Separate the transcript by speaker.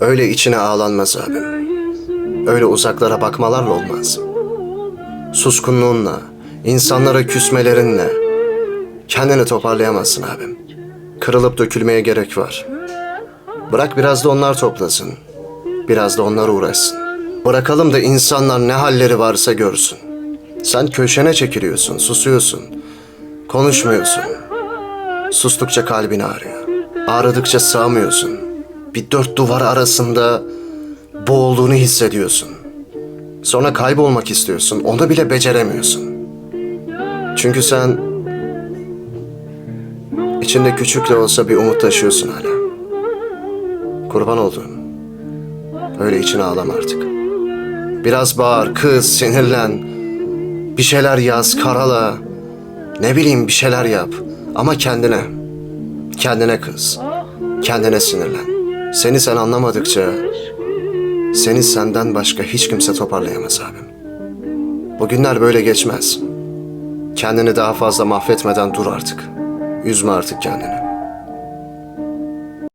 Speaker 1: Öyle içine ağlanmaz abim. Öyle uzaklara bakmalarla olmaz. Suskunluğunla, insanlara küsmelerinle kendini toparlayamazsın abim. Kırılıp dökülmeye gerek var. Bırak biraz da onlar toplasın. Biraz da onlar uğraşsın. Bırakalım da insanlar ne halleri varsa görsün. Sen köşene çekiliyorsun, susuyorsun. Konuşmuyorsun. Sustukça kalbin ağrıyor. Ağrıdıkça sığamıyorsun. Bir dört duvar arasında boğulduğunu hissediyorsun. Sonra kaybolmak istiyorsun. Onu bile beceremiyorsun. Çünkü sen içinde küçük de olsa bir umut taşıyorsun hala. Kurban olduğum. Öyle içine ağlama artık. Biraz bağır, kız, sinirlen. Bir şeyler yaz, karala. Ne bileyim bir şeyler yap. Ama kendine. Kendine kız. Kendine sinirlen. Seni sen anlamadıkça seni senden başka hiç kimse toparlayamaz abim. Bu günler böyle geçmez. Kendini daha fazla mahvetmeden dur artık. Üzme artık kendini.